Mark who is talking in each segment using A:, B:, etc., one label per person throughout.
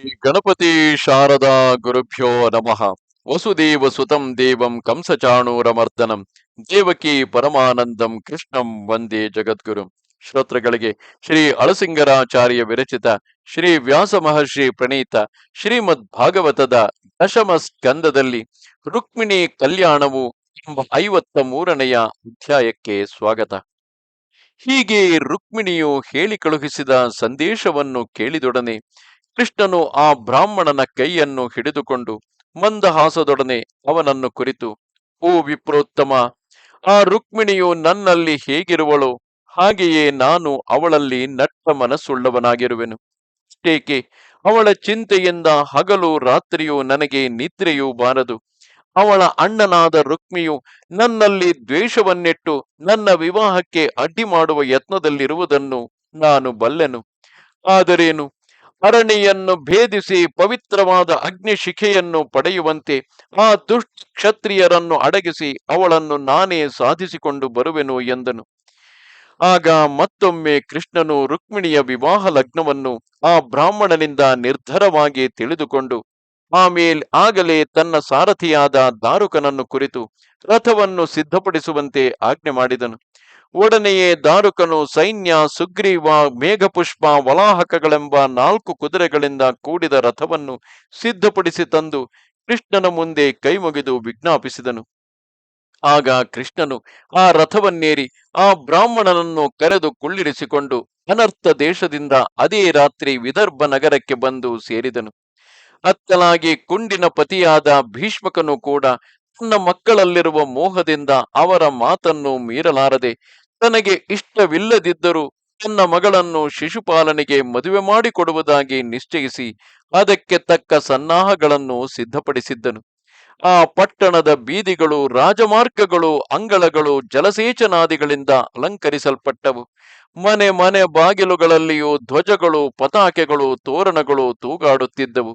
A: ಗಣಪತಿ ಶಾರದಾ ಗುರುಭ್ಯೋ ನಮಃ. ವಸುದೇವ ಸುತಂ ದೇವಂ ಕಂಸಚಾಣೂರಮರ್ದನಂ. ದೇವಕಿ ಪರಮಾನಂದಂ ಕೃಷ್ಣಂ ವಂದೇ ಜಗದ್ಗುರು. ಶ್ರೋತೃಗಳಿಗೆ ಶ್ರೀ ಅಳಸಿಂಗರಾಚಾರ್ಯ ವಿರಚಿತ ಶ್ರೀ ವ್ಯಾಸ ಮಹರ್ಷಿ ಪ್ರಣೀತ ಶ್ರೀಮದ್ ಭಾಗವತದ ದಶಮ ಸ್ಕಂದದಲ್ಲಿ ರುಕ್ಮಿಣಿ ಕಲ್ಯಾಣವು ಎಂಬ ಐವತ್ತ ಮೂರನೆಯ ಅಧ್ಯಾಯಕ್ಕೆ ಸ್ವಾಗತ. ಹೀಗೆ ರುಕ್ಮಿಣಿಯು ಹೇಳಿ ಕಳುಹಿಸಿದ ಸಂದೇಶವನ್ನು ಕೇಳಿದೊಡನೆ ಕೃಷ್ಣನು ಆ ಬ್ರಾಹ್ಮಣನ ಕೈಯನ್ನು ಹಿಡಿದುಕೊಂಡು ಮಂದಹಾಸದೊಡನೆ ಅವನನ್ನು ಕುರಿತು, ಓ ವಿಪ್ರೋತ್ತಮ, ಆ ರುಕ್ಮಿಣಿಯು ನನ್ನಲ್ಲಿ ಹೇಗಿರುವಳೋ? ಹಾಗೆಯೇ ನಾನು ಅವಳಲ್ಲಿ ನಟ್ಟ ಮನಸ್ಸುಳ್ಳವನಾಗಿರುವೆನು ಏಕೆ? ಅವಳ ಚಿಂತೆಯಿಂದ ಹಗಲು ರಾತ್ರಿಯೂ ನನಗೆ ನಿದ್ರೆಯೂ ಬಾರದು. ಅವಳ ಅಣ್ಣನಾದ ರುಕ್ಮಿಯು ನನ್ನಲ್ಲಿ ದ್ವೇಷವನ್ನಿಟ್ಟು ನನ್ನ ವಿವಾಹಕ್ಕೆ ಅಡ್ಡಿ ಮಾಡುವ ಯತ್ನದಲ್ಲಿರುವುದನ್ನು ನಾನು ಬಲ್ಲೆನು. ಆದರೇನು? ಅರಣಿಯನ್ನು ಭೇದಿಸಿ ಪವಿತ್ರವಾದ ಅಗ್ನಿಶಿಖೆಯನ್ನು ಪಡೆಯುವಂತೆ ಆ ದುಷ್ಟ ಕ್ಷತ್ರಿಯರನ್ನು ಅಡಗಿಸಿ ಅವಳನ್ನು ನಾನೇ ಸಾಧಿಸಿಕೊಂಡು ಬರುವೆನು ಎಂದನು. ಆಗ ಮತ್ತೊಮ್ಮೆ ಕೃಷ್ಣನು ರುಕ್ಮಿಣಿಯ ವಿವಾಹ ಲಗ್ನವನ್ನು ಆ ಬ್ರಾಹ್ಮಣನಿಂದ ನಿರ್ಧರವಾಗಿ ತಿಳಿದುಕೊಂಡು ಆಮೇಲೆ ಆಗಲೇ ತನ್ನ ಸಾರಥಿಯಾದ ದಾರುಕನನ್ನು ಕುರಿತು ರಥವನ್ನು ಸಿದ್ಧಪಡಿಸುವಂತೆ ಆಜ್ಞೆ ಮಾಡಿದನು. ಒಡನೆಯೇ ದಾರುಕನು ಸೈನ್ಯ, ಸುಗ್ರೀವ, ಮೇಘಪುಷ್ಪ, ವಲಾಹಕಗಳೆಂಬ ನಾಲ್ಕು ಕುದುರೆಗಳಿಂದ ಕೂಡಿದ ರಥವನ್ನು ಸಿದ್ಧಪಡಿಸಿ ತಂದು ಕೃಷ್ಣನ ಮುಂದೆ ಕೈಮುಗಿದು ವಿಜ್ಞಾಪಿಸಿದನು. ಆಗ ಕೃಷ್ಣನು ಆ ರಥವನ್ನೇರಿ ಆ ಬ್ರಾಹ್ಮಣನನ್ನು ಕರೆದು ಕುಳ್ಳಿರಿಸಿಕೊಂಡು ಅನರ್ಥ ದೇಶದಿಂದ ಅದೇ ರಾತ್ರಿ ವಿದರ್ಭ ನಗರಕ್ಕೆ ಬಂದು ಸೇರಿದನು. ಅತ್ತಲಾಗಿ ಕುಂಡಿನ ಪತಿಯಾದ ಭೀಷ್ಮಕನು ಕೂಡ ತನ್ನ ಮಕ್ಕಳಲ್ಲಿರುವ ಮೋಹದಿಂದ ಅವರ ಮಾತನ್ನು ಮೀರಲಾರದೆ ತನಗೆ ಇಷ್ಟವಿಲ್ಲದಿದ್ದರೂ ತನ್ನ ಮಗಳನ್ನು ಶಿಶುಪಾಲನೆಗೆ ಮದುವೆ ಮಾಡಿಕೊಡುವುದಾಗಿ ನಿಶ್ಚಯಿಸಿ ಅದಕ್ಕೆ ತಕ್ಕ ಸನ್ನಾಹಗಳನ್ನು ಸಿದ್ಧಪಡಿಸಿದ್ದನು. ಆ ಪಟ್ಟಣದ ಬೀದಿಗಳು, ರಾಜಮಾರ್ಗಗಳು, ಅಂಗಳಗಳು ಜಲಸೇಚನಾದಿಗಳಿಂದ ಅಲಂಕರಿಸಲ್ಪಟ್ಟವು. ಮನೆ ಮನೆ ಬಾಗಿಲುಗಳಲ್ಲಿಯೂ ಧ್ವಜಗಳು, ಪತಾಕೆಗಳು, ತೋರಣಗಳು ತೂಗಾಡುತ್ತಿದ್ದವು.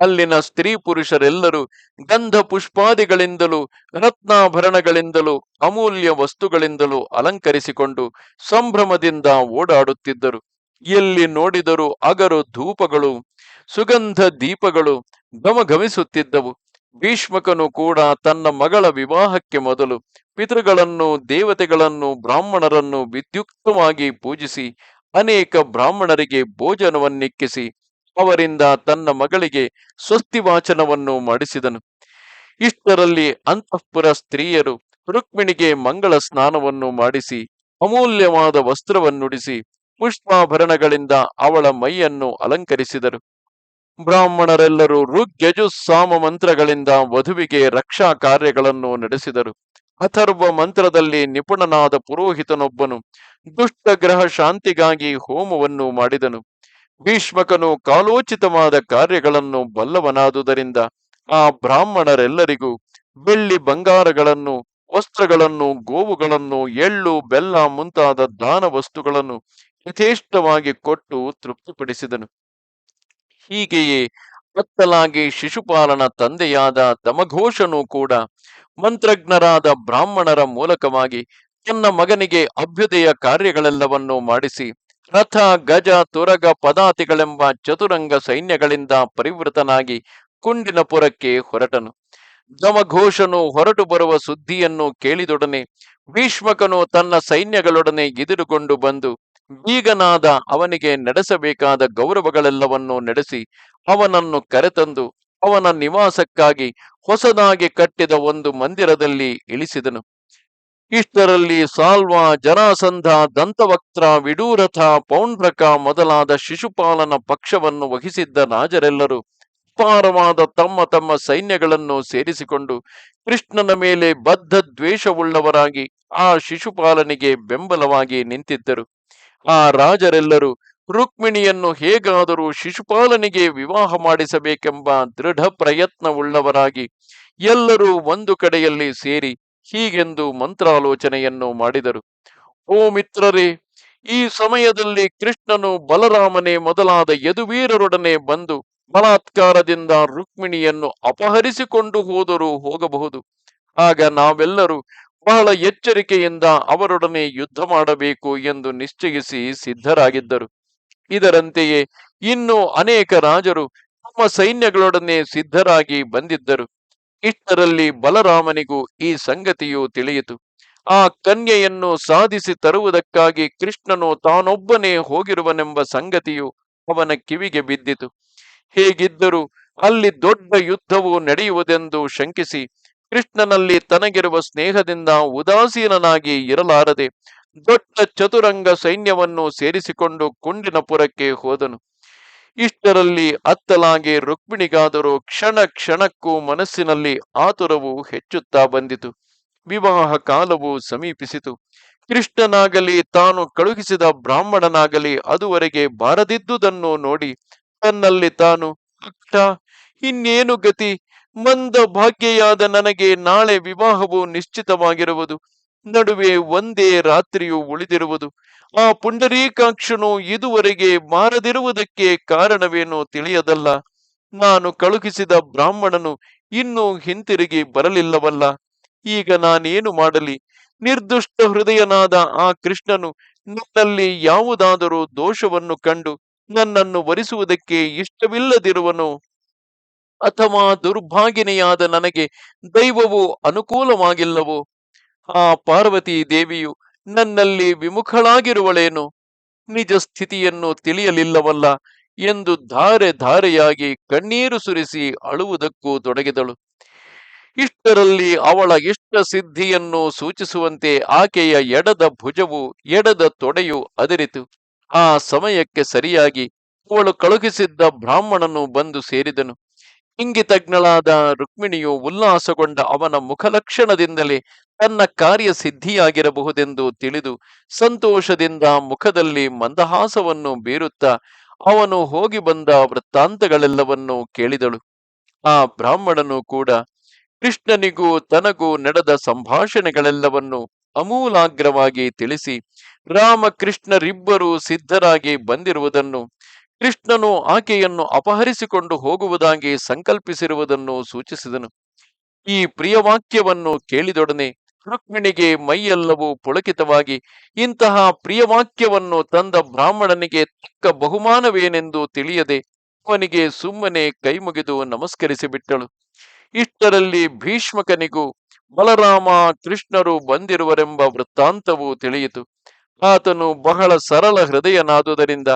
A: ಅಲ್ಲಿನ ಸ್ತ್ರೀ ಪುರುಷರೆಲ್ಲರೂ ಗಂಧ ಪುಷ್ಪಾದಿಗಳಿಂದಲೂ ರತ್ನಾಭರಣಗಳಿಂದಲೂ, ಅಮೂಲ್ಯ ವಸ್ತುಗಳಿಂದಲೂ ಅಲಂಕರಿಸಿಕೊಂಡು ಸಂಭ್ರಮದಿಂದ ಓಡಾಡುತ್ತಿದ್ದರು. ಎಲ್ಲಿ ನೋಡಿದರೂ ಅಗರು ಧೂಪಗಳು, ಸುಗಂಧ ದೀಪಗಳು ಗಮಗಮಿಸುತ್ತಿದ್ದವು ಭೀಷ್ಮಕನು ಕೂಡ ತನ್ನ ಮಗಳ ವಿವಾಹಕ್ಕೆ ಮೊದಲು ಪಿತೃಗಳನ್ನು, ದೇವತೆಗಳನ್ನು, ಬ್ರಾಹ್ಮಣರನ್ನು ವಿದ್ಯುಕ್ತವಾಗಿ ಪೂಜಿಸಿ, ಅನೇಕ ಬ್ರಾಹ್ಮಣರಿಗೆ ಭೋಜನವನ್ನಿಕ್ಕಿಸಿ ಅವರಿಂದ ತನ್ನ ಮಗಳಿಗೆ ಸ್ವಸ್ತಿ ವಾಚನವನ್ನು ಮಾಡಿಸಿದನು. ಇಷ್ಟರಲ್ಲಿ ಅಂತಃಪುರ ಸ್ತ್ರೀಯರು ರುಕ್ಮಿಣಿಗೆ ಮಂಗಳ ಸ್ನಾನವನ್ನು ಮಾಡಿಸಿ, ಅಮೂಲ್ಯವಾದ ವಸ್ತ್ರವನ್ನುಡಿಸಿ, ಪುಷ್ಪಾಭರಣಗಳಿಂದ ಅವಳ ಮೈಯನ್ನು ಅಲಂಕರಿಸಿದರು. ಬ್ರಾಹ್ಮಣರೆಲ್ಲರೂ ಸಾಮ ಮಂತ್ರಗಳಿಂದ ವಧುವಿಗೆ ರಕ್ಷಾ ಕಾರ್ಯಗಳನ್ನು ನಡೆಸಿದರು. ಅಥರ್ವ ಮಂತ್ರದಲ್ಲಿ ನಿಪುಣನಾದ ಪುರೋಹಿತನೊಬ್ಬನು ದುಷ್ಟ ಗ್ರಹ ಶಾಂತಿಗಾಗಿ ಹೋಮವನ್ನು ಮಾಡಿದನು. ಭೀಷ್ಮಕನು ಕಾಲೋಚಿತವಾದ ಕಾರ್ಯಗಳನ್ನು ಬಲ್ಲವನಾದುದರಿಂದ ಆ ಬ್ರಾಹ್ಮಣರೆಲ್ಲರಿಗೂ ಬೆಳ್ಳಿ ಬಂಗಾರಗಳನ್ನು, ವಸ್ತ್ರಗಳನ್ನು, ಗೋವುಗಳನ್ನು, ಎಳ್ಳು, ಬೆಲ್ಲ ಮುಂತಾದ ದಾನ ವಸ್ತುಗಳನ್ನು ಯಥೇಷ್ಟವಾಗಿ ಕೊಟ್ಟು ತೃಪ್ತಿಪಡಿಸಿದನು. ಹೀಗೆಯೇ ಅತ್ತಲಾಗಿ ಶಿಶುಪಾಲನ ತಂದೆಯಾದ ದಮಘೋಷನು ಕೂಡ ಮಂತ್ರಜ್ಞರಾದ ಬ್ರಾಹ್ಮಣರ ಮೂಲಕವಾಗಿ ತನ್ನ ಮಗನಿಗೆ ಅಭ್ಯುದಯ ಕಾರ್ಯಗಳೆಲ್ಲವನ್ನೂ ಮಾಡಿಸಿ ರಥ ಗಜ ತುರಗ ಪದಾತಿಗಳೆಂಬ ಚತುರಂಗ ಸೈನ್ಯಗಳಿಂದ ಪರಿವೃತನಾಗಿ ಕುಂಡಿನಪುರಕ್ಕೆ ಹೊರಟನು. ದಮಘೋಷನು ಹೊರಟು ಬರುವ ಸುದ್ದಿಯನ್ನು ಕೇಳಿದೊಡನೆ ಭೀಷ್ಮಕನು ತನ್ನ ಸೈನ್ಯಗಳೊಡನೆ ಎದುರುಗೊಂಡು ಬಂದು ಬೀಗನಾದ ಅವನಿಗೆ ನಡೆಸಬೇಕಾದ ಗೌರವಗಳೆಲ್ಲವನ್ನೂ ನಡೆಸಿ ಅವನನ್ನು ಕರೆತಂದು ಅವನ ನಿವಾಸಕ್ಕಾಗಿ ಹೊಸದಾಗಿ ಕಟ್ಟಿದ ಒಂದು ಮಂದಿರದಲ್ಲಿ ಇಳಿಸಿದನು. ಇಷ್ಟರಲ್ಲಿ ಸಾಲ್ವ, ಜರಾಸಂಧ, ದಂತವಕ್ತ್ರ, ವಿಡೂರಥ, ಪೌಂಡ್ರಕ ಮೊದಲಾದ ಶಿಶುಪಾಲನ ಪಕ್ಷವನ್ನು ವಹಿಸಿದ್ದ ರಾಜರೆಲ್ಲರೂ ಅಪಾರವಾದ ತಮ್ಮ ತಮ್ಮ ಸೈನ್ಯಗಳನ್ನು ಸೇರಿಸಿಕೊಂಡು ಕೃಷ್ಣನ ಮೇಲೆ ಬದ್ಧ ದ್ವೇಷವುಳ್ಳವರಾಗಿ ಆ ಶಿಶುಪಾಲನಿಗೆ ಬೆಂಬಲವಾಗಿ ನಿಂತಿದ್ದರು. ಆ ರಾಜರೆಲ್ಲರೂ ರುಕ್ಮಿಣಿಯನ್ನು ಹೇಗಾದರೂ ಶಿಶುಪಾಲನಿಗೆ ವಿವಾಹ ಮಾಡಿಸಬೇಕೆಂಬ ದೃಢ ಪ್ರಯತ್ನವುಳ್ಳವರಾಗಿ ಎಲ್ಲರೂ ಒಂದು ಕಡೆಯಲ್ಲಿ ಸೇರಿ ಹೀಗೆಂದು ಮಂತ್ರಾಲೋಚನೆಯನ್ನು ಮಾಡಿದರು. ಓ ಮಿತ್ರರೇ, ಈ ಸಮಯದಲ್ಲಿ ಕೃಷ್ಣನು ಬಲರಾಮನೇ ಮೊದಲಾದ ಯದುವೀರರೊಡನೆ ಬಂದು ಬಲಾತ್ಕಾರದಿಂದ ರುಕ್ಮಿಣಿಯನ್ನು ಅಪಹರಿಸಿಕೊಂಡು ಹೋದರೂ ಹೋಗಬಹುದು. ಆಗ ನಾವೆಲ್ಲರೂ ಬಹಳ ಎಚ್ಚರಿಕೆಯಿಂದ ಅವರೊಡನೆ ಯುದ್ಧ ಮಾಡಬೇಕು ಎಂದು ನಿಶ್ಚಯಿಸಿ ಸಿದ್ಧರಾಗಿದ್ದರು. ಇದರಂತೆಯೇ ಇನ್ನು ಅನೇಕ ರಾಜರು ತಮ್ಮ ಸೈನ್ಯಗಳೊಡನೆ ಸಿದ್ಧರಾಗಿ ಬಂದಿದ್ದರು. ಇಷ್ಟರಲ್ಲಿ ಬಲರಾಮನಿಗೂ ಈ ಸಂಗತಿಯು ತಿಳಿಯಿತು. ಆ ಕನ್ಯೆಯನ್ನು ಸಾಧಿಸಿ ತರುವುದಕ್ಕಾಗಿ ಕೃಷ್ಣನು ತಾನೊಬ್ಬನೇ ಹೋಗಿರುವನೆಂಬ ಸಂಗತಿಯು ಅವನ ಕಿವಿಗೆ ಬಿದ್ದಿತು. ಹೇಗಿದ್ದರೂ ಅಲ್ಲಿ ದೊಡ್ಡ ಯುದ್ಧವು ನಡೆಯುವುದೆಂದು ಶಂಕಿಸಿ ಕೃಷ್ಣನಲ್ಲಿ ತನಗಿರುವ ಸ್ನೇಹದಿಂದ ಉದಾಸೀನನಾಗಿ ಇರಲಾರದೆ ದೊಡ್ಡ ಚತುರಂಗ ಸೈನ್ಯವನ್ನು ಸೇರಿಸಿಕೊಂಡು ಕುಂಡಿನಪುರಕ್ಕೆ ಹೋದನು. ಇಷ್ಟರಲ್ಲಿ ಅತ್ತಲಾಗೆ ರುಕ್ಮಿಣಿಗಾದರೂ ಕ್ಷಣ ಕ್ಷಣಕ್ಕೂ ಮನಸ್ಸಿನಲ್ಲಿ ಆತುರವು ಹೆಚ್ಚುತ್ತಾ ಬಂದಿತು. ವಿವಾಹ ಕಾಲವು ಸಮೀಪಿಸಿತು. ಕೃಷ್ಣನಾಗಲಿ, ತಾನು ಕಳುಹಿಸಿದ ಬ್ರಾಹ್ಮಣನಾಗಲಿ ಅದುವರೆಗೆ ಬಾರದಿದ್ದುದನ್ನು ನೋಡಿ ತನ್ನಲ್ಲಿ ತಾನು ಅಕ್ಷ ಇನ್ನೇನು ಗತಿ? ಮಂದ ಭಾಗ್ಯೆಯಾದ ನನಗೆ ನಾಳೆ ವಿವಾಹವು ನಿಶ್ಚಿತವಾಗಿರುವುದು. ನಡುವೆ ಒಂದೇ ರಾತ್ರಿಯು ಉಳಿದಿರುವುದು. ಆ ಪುಂಡರೀಕಾಕ್ಷನು ಇದುವರೆಗೆ ಮಾರದಿರುವುದಕ್ಕೆ ಕಾರಣವೇನೋ ತಿಳಿಯದಲ್ಲ. ನಾನು ಕಳುಹಿಸಿದ ಬ್ರಾಹ್ಮಣನು ಇನ್ನೂ ಹಿಂತಿರುಗಿ ಬರಲಿಲ್ಲವಲ್ಲ. ಈಗ ನಾನೇನು ಮಾಡಲಿ? ನಿರ್ದುಷ್ಟ ಹೃದಯನಾದ ಆ ಕೃಷ್ಣನು ನನ್ನಲ್ಲಿ ಯಾವುದಾದರೂ ದೋಷವನ್ನು ಕಂಡು ನನ್ನನ್ನು ವರಿಸುವುದಕ್ಕೆ ಇಷ್ಟವಿಲ್ಲದಿರುವನು? ಅಥವಾ ದುರ್ಭಾಗಿನಿಯಾದ ನನಗೆ ದೈವವು ಅನುಕೂಲವಾಗಿಲ್ಲವೋ? ಆ ಪಾರ್ವತಿ ದೇವಿಯು ನನ್ನಲ್ಲಿ ವಿಮುಖಳಾಗಿರುವಳೇನು? ನಿಜ ಸ್ಥಿತಿಯನ್ನು ತಿಳಿಯಲಿಲ್ಲವಲ್ಲ ಎಂದು ಧಾರೆ ಧಾರೆಯಾಗಿ ಕಣ್ಣೀರು ಸುರಿಸಿ ಅಳುವುದಕ್ಕೂ ತೊಡಗಿದಳು. ಇಷ್ಟರಲ್ಲಿ ಅವಳ ಇಷ್ಟ ಸಿದ್ಧಿಯನ್ನು ಸೂಚಿಸುವಂತೆ ಆಕೆಯ ಎಡದ ಭುಜವು, ಎಡದ ತೊಡೆಯು ಅದರಿತು. ಆ ಸಮಯಕ್ಕೆ ಸರಿಯಾಗಿ ಅವಳು ಕಳುಹಿಸಿದ್ದ ಬ್ರಾಹ್ಮಣನು ಬಂದು ಸೇರಿದನು. ಇಂಗಿತಜ್ಞಳಾದ ರುಕ್ಮಿಣಿಯು ಉಲ್ಲಾಸಗೊಂಡ ಅವನ ಮುಖಲಕ್ಷಣದಿಂದಲೇ ತನ್ನ ಕಾರ್ಯ ಸಿದ್ಧಿಯಾಗಿರಬಹುದೆಂದು ತಿಳಿದು ಸಂತೋಷದಿಂದ ಮುಖದಲ್ಲಿ ಮಂದಹಾಸವನ್ನು ಬೀರುತ್ತಾ ಅವನು ಹೋಗಿ ಬಂದ ವೃತ್ತಾಂತಗಳೆಲ್ಲವನ್ನೂ ಕೇಳಿದಳು. ಆ ಬ್ರಾಹ್ಮಣನು ಕೂಡ ಕೃಷ್ಣನಿಗೂ ತನಗೂ ನಡೆದ ಸಂಭಾಷಣೆಗಳೆಲ್ಲವನ್ನು ಅಮೂಲಾಗ್ರವಾಗಿ ತಿಳಿಸಿ ರಾಮಕೃಷ್ಣರಿಬ್ಬರೂ ಸಿದ್ಧರಾಗಿ ಬಂದಿರುವುದನ್ನು ಕೃಷ್ಣನು ಆಕೆಯನ್ನು ಅಪಹರಿಸಿಕೊಂಡು ಹೋಗುವುದಾಗಿ ಸಂಕಲ್ಪಿಸಿರುವುದನ್ನು ಸೂಚಿಸಿದನು. ಈ ಪ್ರಿಯವಾಕ್ಯವನ್ನು ಕೇಳಿದೊಡನೆ ರುಕ್ಮಿಣಿಗೆ ಮೈಯೆಲ್ಲವೂ ಪುಳಕಿತವಾಗಿ, ಇಂತಹ ಪ್ರಿಯವಾಕ್ಯವನ್ನು ತಂದ ಬ್ರಾಹ್ಮಣನಿಗೆ ತಕ್ಕ ಬಹುಮಾನವೇನೆಂದು ತಿಳಿಯದೆ ಅವನಿಗೆ ಸುಮ್ಮನೆ ಕೈಮುಗಿದು ನಮಸ್ಕರಿಸಿಬಿಟ್ಟಳು. ಇಷ್ಟರಲ್ಲಿ ಭೀಷ್ಮಕನಿಗೂ ಬಲರಾಮ ಕೃಷ್ಣರು ಬಂದಿರುವರೆಂಬ ವೃತ್ತಾಂತವು ತಿಳಿಯಿತು. ಆತನು ಬಹಳ ಸರಳ ಹೃದಯನಾದುದರಿಂದ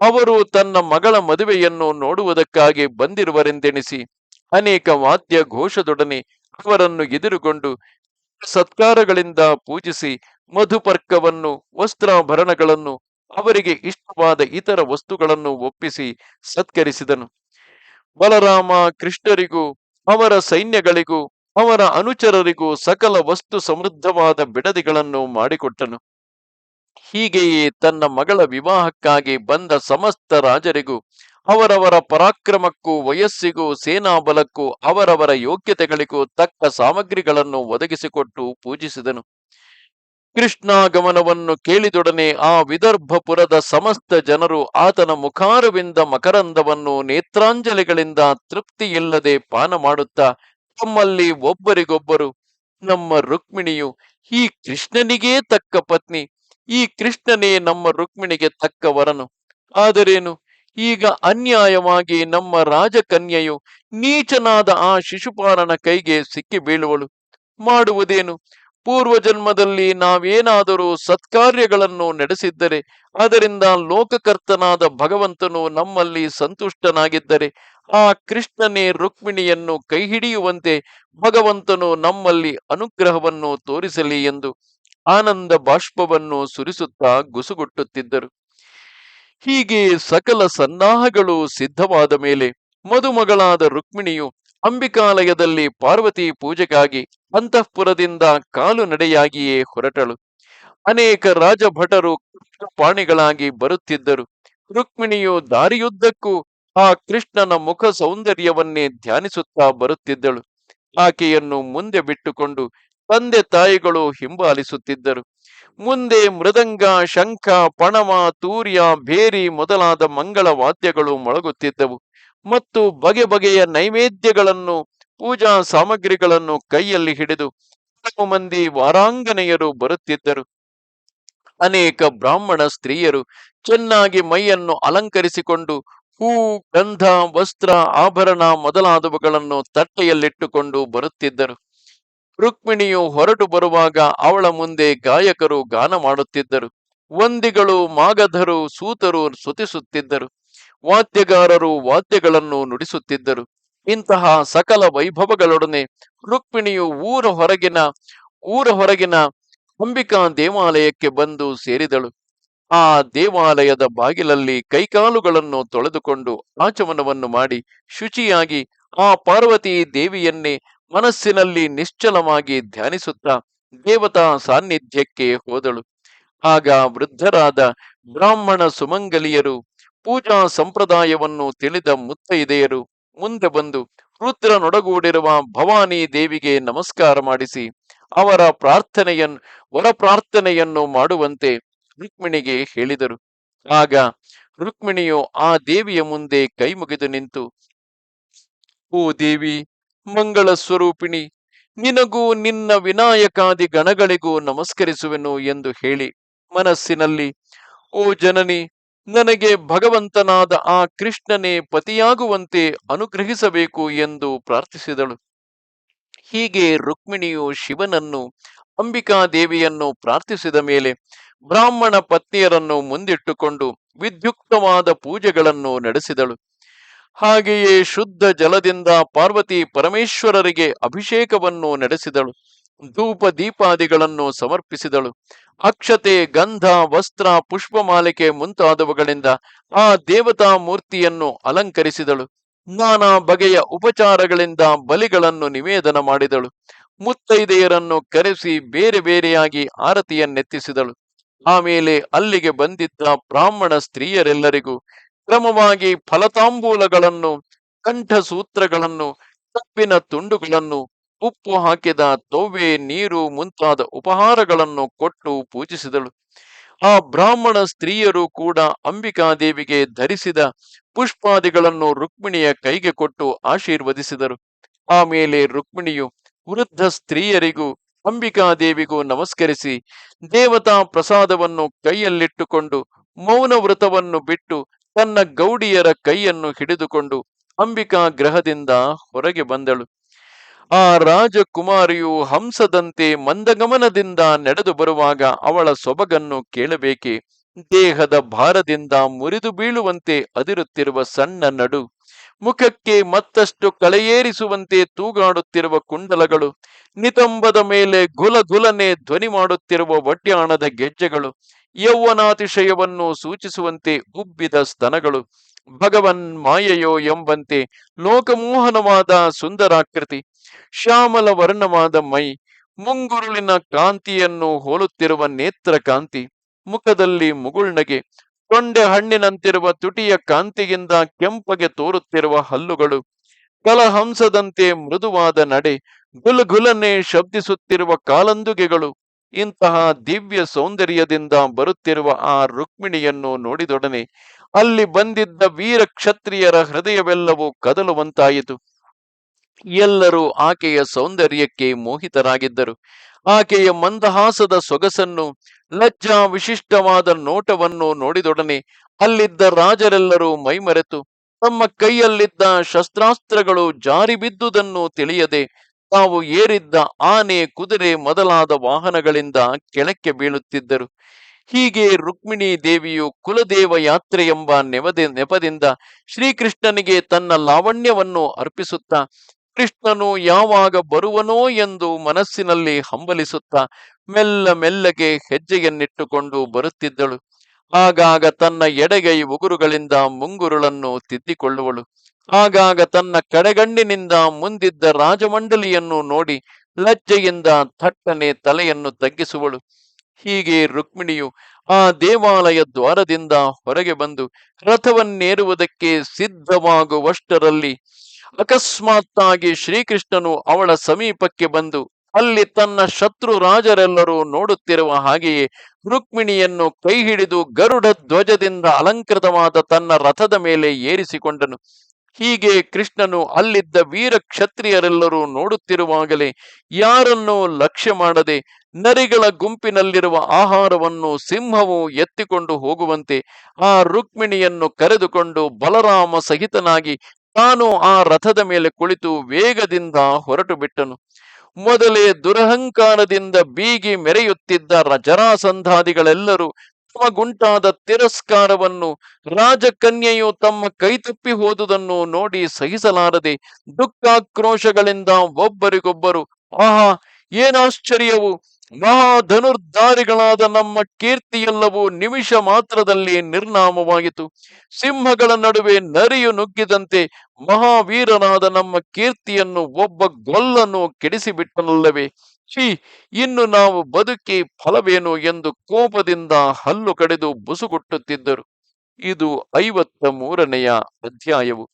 A: ಅವರು ತನ್ನ ಮಗಳ ಮದುವೆಯನ್ನು ನೋಡುವುದಕ್ಕಾಗಿ ಬಂದಿರುವರೆಂದೆಣಿಸಿ ಅನೇಕ ವಾದ್ಯ ಘೋಷದೊಡನೆ ಅವರನ್ನು ಎದುರುಗೊಂಡು ಸತ್ಕಾರಗಳಿಂದ ಪೂಜಿಸಿ ಮಧುಪರ್ಕವನ್ನು, ವಸ್ತ್ರಾಭರಣಗಳನ್ನು, ಅವರಿಗೆ ಇಷ್ಟವಾದ ಇತರ ವಸ್ತುಗಳನ್ನು ಒಪ್ಪಿಸಿ ಸತ್ಕರಿಸಿದನು. ಬಲರಾಮ ಕೃಷ್ಣರಿಗೂ, ಅವರ ಸೈನ್ಯಗಳಿಗೂ, ಅವರ ಅನುಚರರಿಗೂ ಸಕಲ ವಸ್ತು ಸಮೃದ್ಧವಾದ ಬಿಡದಿಗಳನ್ನು ಮಾಡಿಕೊಟ್ಟನು. ಹೀಗೆಯೇ ತನ್ನ ಮಗಳ ವಿವಾಹಕ್ಕಾಗಿ ಬಂದ ಸಮಸ್ತ ರಾಜರಿಗೂ, ಅವರವರ ಪರಾಕ್ರಮಕ್ಕೂ, ವಯಸ್ಸಿಗೂ, ಸೇನಾಬಲಕ್ಕೂ, ಅವರವರ ಯೋಗ್ಯತೆಗಳಿಗೂ ತಕ್ಕ ಸಾಮಗ್ರಿಗಳನ್ನು ಒದಗಿಸಿಕೊಟ್ಟು ಪೂಜಿಸಿದನು. ಕೃಷ್ಣಾಗಮನವನ್ನು ಕೇಳಿದೊಡನೆ ಆ ವಿದರ್ಭಪುರದ ಸಮಸ್ತ ಜನರು ಆತನ ಮುಖಾರವಿಂದ ಮಕರಂದವನ್ನು ನೇತ್ರಾಂಜಲಿಗಳಿಂದ ತೃಪ್ತಿಯಿಲ್ಲದೆ ಪಾನ ಮಾಡುತ್ತಾ, ತಮ್ಮಲ್ಲಿ ಒಬ್ಬರಿಗೊಬ್ಬರು, ನಮ್ಮ ರುಕ್ಮಿಣಿಯು, ಈ ಕೃಷ್ಣನಿಗೇ ತಕ್ಕ ಪತ್ನಿ ಈ ಕೃಷ್ಣನೇ ನಮ್ಮ ರುಕ್ಮಿಣಿಗೆ ತಕ್ಕ ವರನು ಆದರೇನು? ಈಗ ಅನ್ಯಾಯವಾಗಿ ನಮ್ಮ ರಾಜಕನ್ಯೆಯು ನೀಚನಾದ ಆ ಶಿಶುಪಾಲನ ಕೈಗೆ ಸಿಕ್ಕಿ ಬೀಳುವಳು. ಮಾಡುವುದೇನು? ಪೂರ್ವಜನ್ಮದಲ್ಲಿ ನಾವೇನಾದರೂ ಸತ್ಕಾರ್ಯಗಳನ್ನು ನಡೆಸಿದ್ದರೆ, ಅದರಿಂದ ಲೋಕಕರ್ತನಾದ ಭಗವಂತನು ನಮ್ಮಲ್ಲಿ ಸಂತುಷ್ಟನಾಗಿದ್ದರೆ, ಆ ಕೃಷ್ಣನೇ ರುಕ್ಮಿಣಿಯನ್ನು ಕೈ ಹಿಡಿಯುವಂತೆ ಭಗವಂತನು ನಮ್ಮಲ್ಲಿ ಅನುಗ್ರಹವನ್ನು ತೋರಿಸಲಿ ಎಂದು ಆನಂದ ಬಾಷ್ಪವನ್ನು ಸುರಿಸುತ್ತಾ ಗುಸುಗುಟ್ಟುತ್ತಿದ್ದರು. ಹೀಗೆ ಸಕಲ ಸನ್ನಾಹಗಳು ಸಿದ್ಧವಾದ ಮೇಲೆ ಮದುಮಗಳಾದ ರುಕ್ಮಿಣಿಯು ಅಂಬಿಕಾಲಯದಲ್ಲಿ ಪಾರ್ವತಿ ಪೂಜೆಗಾಗಿ ಅಂತಃಪುರದಿಂದ ಕಾಲು ನಡೆಯಾಗಿಯೇ ಹೊರಟಳು. ಅನೇಕ ರಾಜಭಟರು ಪಾಣಿಗಳಾಗಿ ಬರುತ್ತಿದ್ದರು. ರುಕ್ಮಿಣಿಯು ದಾರಿಯುದ್ದಕ್ಕೂ ಆ ಕೃಷ್ಣನ ಮುಖ ಸೌಂದರ್ಯವನ್ನೇ ಧ್ಯಾನಿಸುತ್ತಾ ಬರುತ್ತಿದ್ದಳು. ಆಕೆಯನ್ನು ಮುಂದೆ ಬಿಟ್ಟುಕೊಂಡು ತಂದೆ ತಾಯಿಗಳು ಹಿಂಬಾಲಿಸುತ್ತಿದ್ದರು. ಮುಂದೆ ಮೃದಂಗ, ಶಂಖ ಪಣವ ತೂರ್ಯ ಬೇರಿ ಮೊದಲಾದ ಮಂಗಳ ವಾದ್ಯಗಳು ಮೊಳಗುತ್ತಿದ್ದವು. ಮತ್ತು ಬಗೆ ಬಗೆಯ ನೈವೇದ್ಯಗಳನ್ನು, ಪೂಜಾ ಸಾಮಗ್ರಿಗಳನ್ನು ಕೈಯಲ್ಲಿ ಹಿಡಿದು ಹಲವು ಮಂದಿ ವಾರಾಂಗನೆಯರು ಬರುತ್ತಿದ್ದರು. ಅನೇಕ ಬ್ರಾಹ್ಮಣ ಸ್ತ್ರೀಯರು ಚೆನ್ನಾಗಿ ಮೈಯನ್ನು ಅಲಂಕರಿಸಿಕೊಂಡು ಹೂ, ಗಂಧ, ವಸ್ತ್ರ, ಆಭರಣ ಮೊದಲಾದವುಗಳನ್ನು ತಟ್ಟೆಯಲ್ಲಿಟ್ಟುಕೊಂಡು ಬರುತ್ತಿದ್ದರು. ರುಕ್ಮಿಣಿಯು ಹೊರಟು ಬರುವಾಗ ಅವಳ ಮುಂದೆ ಗಾಯಕರು ಗಾನ ಮಾಡುತ್ತಿದ್ದರು. ವಂದಿಗಳು, ಮಾಗಧರು, ಸೂತರು ಸುತಿಸುತ್ತಿದ್ದರು ವಾದ್ಯಗಾರರು ವಾದ್ಯಗಳನ್ನು ನುಡಿಸುತ್ತಿದ್ದರು. ಇಂತಹ ಸಕಲ ವೈಭವಗಳೊಡನೆ ರುಕ್ಮಿಣಿಯು ಊರ ಹೊರಗಿನ ಊರ ಹೊರಗಿನ ಅಂಬಿಕಾ ದೇವಾಲಯಕ್ಕೆ ಬಂದು ಸೇರಿದಳು. ಆ ದೇವಾಲಯದ ಬಾಗಿಲಲ್ಲಿ ಕೈಕಾಲುಗಳನ್ನು ತೊಳೆದುಕೊಂಡು ಆಚಮನವನ್ನು ಮಾಡಿ ಶುಚಿಯಾಗಿ ಆ ಪಾರ್ವತಿ ದೇವಿಯನ್ನೇ ಮನಸ್ಸಿನಲ್ಲಿ ನಿಶ್ಚಲವಾಗಿ ಧ್ಯಾನಿಸುತ್ತಾ ದೇವತಾ ಸಾನ್ನಿಧ್ಯಕ್ಕೆ ಹೋದಳು. ಆಗ ವೃದ್ಧರಾದ ಬ್ರಾಹ್ಮಣ ಸುಮಂಗಲಿಯರು ಪೂಜಾ ಸಂಪ್ರದಾಯವನ್ನು ತಿಳಿದ ಮುತ್ತೈದೆಯರು ಮುಂದೆ ಬಂದು ರುದ್ರನೊಡಗೂಡಿರುವ ಭವಾನಿ ದೇವಿಗೆ ನಮಸ್ಕಾರ ಮಾಡಿಸಿ, ಅವರ ಪ್ರಾರ್ಥನೆಯನ್ನು ವರ ಪ್ರಾರ್ಥನೆಯನ್ನು ಮಾಡುವಂತೆ ರುಕ್ಮಿಣಿಗೆ ಹೇಳಿದರು. ಆಗ ರುಕ್ಮಿಣಿಯು ಆ ದೇವಿಯ ಮುಂದೆ ಕೈ ಮುಗಿದು ನಿಂತು, ಓ ದೇವಿ ಮಂಗಳ ಸ್ವರೂಪಿಣಿ, ನಿನಗೂ ನಿನ್ನ ವಿನಾಯಕಾದಿ ಗಣಗಳಿಗೂ ನಮಸ್ಕರಿಸುವೆನು ಎಂದು ಹೇಳಿ ಮನಸ್ಸಿನಲ್ಲಿ, ಓ ಜನನಿ, ನನಗೆ ಭಗವಂತನಾದ ಆ ಕೃಷ್ಣನೇ ಪತಿಯಾಗುವಂತೆ ಅನುಗ್ರಹಿಸಬೇಕು ಎಂದು ಪ್ರಾರ್ಥಿಸಿದಳು. ಹೀಗೆ ರುಕ್ಮಿಣಿಯು ಶಿವನನ್ನು, ಅಂಬಿಕಾದೇವಿಯನ್ನು ಪ್ರಾರ್ಥಿಸಿದ ಮೇಲೆ ಬ್ರಾಹ್ಮಣ ಪತ್ನಿಯರನ್ನು ಮುಂದಿಟ್ಟುಕೊಂಡು ವಿದ್ಯುಕ್ತವಾದ ಪೂಜೆಗಳನ್ನು ನಡೆಸಿದಳು. ಹಾಗೆಯೇ ಶುದ್ಧ ಜಲದಿಂದ ಪಾರ್ವತಿ ಪರಮೇಶ್ವರರಿಗೆ ಅಭಿಷೇಕವನ್ನು ನಡೆಸಿದಳು. ಧೂಪ ದೀಪಾದಿಗಳನ್ನು ಸಮರ್ಪಿಸಿದಳು. ಅಕ್ಷತೆ, ಗಂಧ, ವಸ್ತ್ರ, ಪುಷ್ಪಮಾಲಿಕೆ ಮುಂತಾದವುಗಳಿಂದ ಆ ದೇವತಾ ಮೂರ್ತಿಯನ್ನು ಅಲಂಕರಿಸಿದಳು. ನಾನಾ ಬಗೆಯ ಉಪಚಾರಗಳಿಂದ ಬಲಿಗಳನ್ನು ನಿವೇದನ ಮಾಡಿದಳು. ಮುತ್ತೈದೆಯರನ್ನು ಕರೆಸಿ ಬೇರೆ ಬೇರೆಯಾಗಿ ಆರತಿಯನ್ನೆತ್ತಿಸಿದಳು. ಆಮೇಲೆ ಅಲ್ಲಿಗೆ ಬಂದಿದ್ದ ಬ್ರಾಹ್ಮಣ ಸ್ತ್ರೀಯರೆಲ್ಲರಿಗೂ ಕ್ರಮವಾಗಿ ಫಲತಾಂಬೂಲಗಳನ್ನು, ಕಂಠಸೂತ್ರಗಳನ್ನು ಕಪ್ಪಿನ ತುಂಡುಗಳನ್ನು, ಉಪ್ಪು ಹಾಕಿದ ತೊವ್ವೆ, ನೀರು ಮುಂತಾದ ಉಪಹಾರಗಳನ್ನು ಕೊಟ್ಟು ಪೂಜಿಸಿದಳು. ಆ ಬ್ರಾಹ್ಮಣ ಸ್ತ್ರೀಯರು ಕೂಡ ಅಂಬಿಕಾದೇವಿಗೆ ಧರಿಸಿದ ಪುಷ್ಪಾದಿಗಳನ್ನು ರುಕ್ಮಿಣಿಯ ಕೈಗೆ ಕೊಟ್ಟು ಆಶೀರ್ವದಿಸಿದರು. ಆಮೇಲೆ ರುಕ್ಮಿಣಿಯು ವೃದ್ಧ ಸ್ತ್ರೀಯರಿಗೂ, ಅಂಬಿಕಾದೇವಿಗೂ ನಮಸ್ಕರಿಸಿ ದೇವತಾ ಪ್ರಸಾದವನ್ನು ಕೈಯಲ್ಲಿಟ್ಟುಕೊಂಡು ಮೌನ ವ್ರತವನ್ನು ಬಿಟ್ಟು ತನ್ನ ಗೌಡಿಯರ ಕೈಯನ್ನು ಹಿಡಿದುಕೊಂಡು ಅಂಬಿಕಾ ಗ್ರಹದಿಂದ ಹೊರಗೆ ಬಂದಳು. ಆ ರಾಜಕುಮಾರಿಯು ಹಂಸದಂತೆ ಮಂದಗಮನದಿಂದ ನಡೆದು ಬರುವಾಗ ಅವಳ ಸೊಬಗನ್ನು ಕೇಳಬೇಕೆ? ದೇಹದ ಭಾರದಿಂದ ಮುರಿದು ಬೀಳುವಂತೆ ಅದಿರುತ್ತಿರುವ ಸಣ್ಣ ನಡು, ಮುಖಕ್ಕೆ ಮತ್ತಷ್ಟು ಕಳೆಯೇರಿಸುವಂತೆ ತೂಗಾಡುತ್ತಿರುವ ಕುಂಡಲಗಳು, ನಿತಂಬದ ಮೇಲೆ ಗುಲ ಗುಲನೆ ಧ್ವನಿ ಮಾಡುತ್ತಿರುವ ಒಡ್ಯಾಣದ ಗೆಜ್ಜೆಗಳು ಯೌವನಾತಿಶಯವನ್ನು ಸೂಚಿಸುವಂತೆ ಉಬ್ಬಿದ ಸ್ತನಗಳು. ಭಗವನ್ ಮಾಯೆಯೋ ಎಂಬಂತೆ ಲೋಕಮೋಹನವಾದ ಸುಂದರಾಕೃತಿ. ಶ್ಯಾಮಲ ವರ್ಣವಾದ ಮೈ. ಮುಂಗುರುಳಿನ ಕಾಂತಿಯನ್ನು ಹೋಲುತ್ತಿರುವ ನೇತ್ರ ಕಾಂತಿ ಮುಖದಲ್ಲಿ ಮುಗುಳ್ನಗೆ. ತೊಂಡೆ ಹಣ್ಣಿನಂತಿರುವ ತುಟಿಯ ಕಾಂತಿಯಿಂದ ಕೆಂಪಗೆ ತೋರುತ್ತಿರುವ ಹಲ್ಲುಗಳು. ಕಲಹಂಸದಂತೆ ಮೃದುವಾದ ನಡೆ. ಗುಲ್ಗುಲನೆ ಶಬ್ದಿಸುತ್ತಿರುವ ಕಾಲಂದುಗೆಗಳು. ಇಂತಹ ದಿವ್ಯ ಸೌಂದರ್ಯದಿಂದ ಬರುತ್ತಿರುವ ಆ ರುಕ್ಮಿಣಿಯನ್ನು ನೋಡಿದೊಡನೆ ಅಲ್ಲಿ ಬಂದಿದ್ದ ವೀರ ಕ್ಷತ್ರಿಯರ ಹೃದಯವೆಲ್ಲವೂ ಕದಲುವಂತಾಯಿತು. ಎಲ್ಲರೂ ಆಕೆಯ ಸೌಂದರ್ಯಕ್ಕೆ ಮೋಹಿತರಾಗಿದ್ದರು. ಆಕೆಯ ಮಂದಹಾಸದ ಸೊಗಸನ್ನು, ಲಜ್ಜಾ ವಿಶಿಷ್ಟವಾದ ನೋಟವನ್ನು ನೋಡಿದೊಡನೆ ಅಲ್ಲಿದ್ದ ರಾಜರೆಲ್ಲರೂ ಮೈಮರೆತು. ತಮ್ಮ ಕೈಯಲ್ಲಿದ್ದ ಶಸ್ತ್ರಾಸ್ತ್ರಗಳು ಜಾರಿ ಬಿದ್ದುದನ್ನು ತಿಳಿಯದೆ ತಾವು ಏರಿದ್ದ ಆನೆ, ಕುದುರೆ ಮೊದಲಾದ ವಾಹನಗಳಿಂದ ಕೆಳಕ್ಕೆ ಬೀಳುತ್ತಿದ್ದರು. ಹೀಗೆ ರುಕ್ಮಿಣಿ ದೇವಿಯು ಕುಲದೇವ ಯಾತ್ರೆ ಎಂಬ ನೆವದ, ನೆಪದಿಂದ ಶ್ರೀಕೃಷ್ಣನಿಗೆ ತನ್ನ ಲಾವಣ್ಯವನ್ನು ಅರ್ಪಿಸುತ್ತಾ, ಕೃಷ್ಣನು ಯಾವಾಗ ಬರುವನೋ ಎಂದು ಮನಸ್ಸಿನಲ್ಲಿ ಹಂಬಲಿಸುತ್ತಾ ಮೆಲ್ಲ ಮೆಲ್ಲಗೆ ಹೆಜ್ಜೆಯನ್ನಿಟ್ಟುಕೊಂಡು ಬರುತ್ತಿದ್ದಳು. ಆಗಾಗ ತನ್ನ ಎಡಗೈ ಉಗುರುಗಳಿಂದ ಮುಂಗುರುಳನ್ನು ತಿದ್ದಿಕೊಳ್ಳುವಳು. ಆಗಾಗ ತನ್ನ ಕಡೆಗಣ್ಣಿನಿಂದ ಮುಂದಿದ್ದ ರಾಜಮಂಡಲಿಯನ್ನು ನೋಡಿ ಲಜ್ಜೆಯಿಂದ ಥಟ್ಟನೆ ತಲೆಯನ್ನು ತಗ್ಗಿಸುವಳು. ಹೀಗೆ ರುಕ್ಮಿಣಿಯು ಆ ದೇವಾಲಯ ದ್ವಾರದಿಂದ ಹೊರಗೆ ಬಂದು ರಥವನ್ನೇರುವುದಕ್ಕೆ ಸಿದ್ಧವಾಗುವಷ್ಟರಲ್ಲಿ ಅಕಸ್ಮಾತ್ತಾಗಿ ಶ್ರೀಕೃಷ್ಣನು ಅವಳ ಸಮೀಪಕ್ಕೆ ಬಂದು ಅಲ್ಲಿ ತನ್ನ ಶತ್ರು ರಾಜರೆಲ್ಲರೂ ನೋಡುತ್ತಿರುವ ಹಾಗೆಯೇ ರುಕ್ಮಿಣಿಯನ್ನು ಕೈ ಹಿಡಿದು ಗರುಡ ಧ್ವಜದಿಂದ ಅಲಂಕೃತವಾದ ತನ್ನ ರಥದ ಮೇಲೆ ಏರಿಸಿಕೊಂಡನು. ಹೀಗೆ ಕೃಷ್ಣನು ಅಲ್ಲಿದ್ದ ವೀರ ಕ್ಷತ್ರಿಯರೆಲ್ಲರೂ ನೋಡುತ್ತಿರುವಾಗಲೇ ಯಾರನ್ನೂ ಲಕ್ಷ್ಯ ಮಾಡದೆ ನರಿಗಳ ಗುಂಪಿನಲ್ಲಿರುವ ಆಹಾರವನ್ನು ಸಿಂಹವು ಎತ್ತಿಕೊಂಡು ಹೋಗುವಂತೆ ಆ ರುಕ್ಮಿಣಿಯನ್ನು ಕರೆದುಕೊಂಡು ಬಲರಾಮ ಸಹಿತನಾಗಿ ತಾನು ಆ ರಥದ ಮೇಲೆ ಕುಳಿತು ವೇಗದಿಂದ ಹೊರಟು ಬಿಟ್ಟನು. ಮೊದಲೇ ದುರಹಂಕಾರದಿಂದ ಬೀಗಿ ಮೆರೆಯುತ್ತಿದ್ದ ರಜರಾಸಂಧಾದಿಗಳೆಲ್ಲರೂ ಜರಾಸಂಧಾದಿಗಳೆಲ್ಲರೂ ತಮಗುಂಟಾದ ತಿರಸ್ಕಾರವನ್ನು ರಾಜಕನ್ಯೆಯು ತಮ್ಮ ಕೈತಪ್ಪಿ ಹೋದುದನ್ನು ನೋಡಿ ಸಹಿಸಲಾರದೆ ದುಃಖಾಕ್ರೋಶಗಳಿಂದ ಒಬ್ಬರಿಗೊಬ್ಬರು, ಆಹಾ, ಏನಾಶ್ಚರ್ಯವು! ಮಹಾಧನುರ್ಧಾರಿಗಳಾದ ನಮ್ಮ ಕೀರ್ತಿಯೆಲ್ಲವೂ ನಿಮಿಷ ಮಾತ್ರದಲ್ಲಿ ನಿರ್ನಾಮವಾಯಿತು ಸಿಂಹಗಳ ನಡುವೆ ನರಿಯು ನುಗ್ಗಿದಂತೆ ಮಹಾವೀರನಾದ ನಮ್ಮ ಕೀರ್ತಿಯನ್ನು ಒಬ್ಬ ಗೊಲ್ಲನ್ನು ಕೆಡಿಸಿಬಿಟ್ಟನಲ್ಲವೇ! ಛೀ, ಇನ್ನು ನಾವು ಬದುಕಿ ಫಲವೇನು ಎಂದು ಕೋಪದಿಂದ ಹಲ್ಲು ಕಡೆದು ಬುಸುಗುಟ್ಟುತ್ತಿದ್ದರು. ಇದು ಐವತ್ತ ಮೂರನೆಯ ಅಧ್ಯಾಯವು.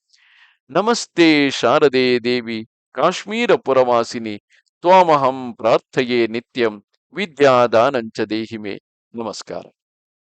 A: ನಮಸ್ತೆ ಶಾರದೆ ದೇವಿ ಕಾಶ್ಮೀರ ಪುರವಾಸಿನಿ ತ್ವಾಮಹಂ ಪ್ರಾರ್ಥೆಯೇ ನಿತ್ಯಂ, ವಿದ್ಯಾದಾನಂಚ ದೇಹಿಮೆ. ನಮಸ್ಕಾರ.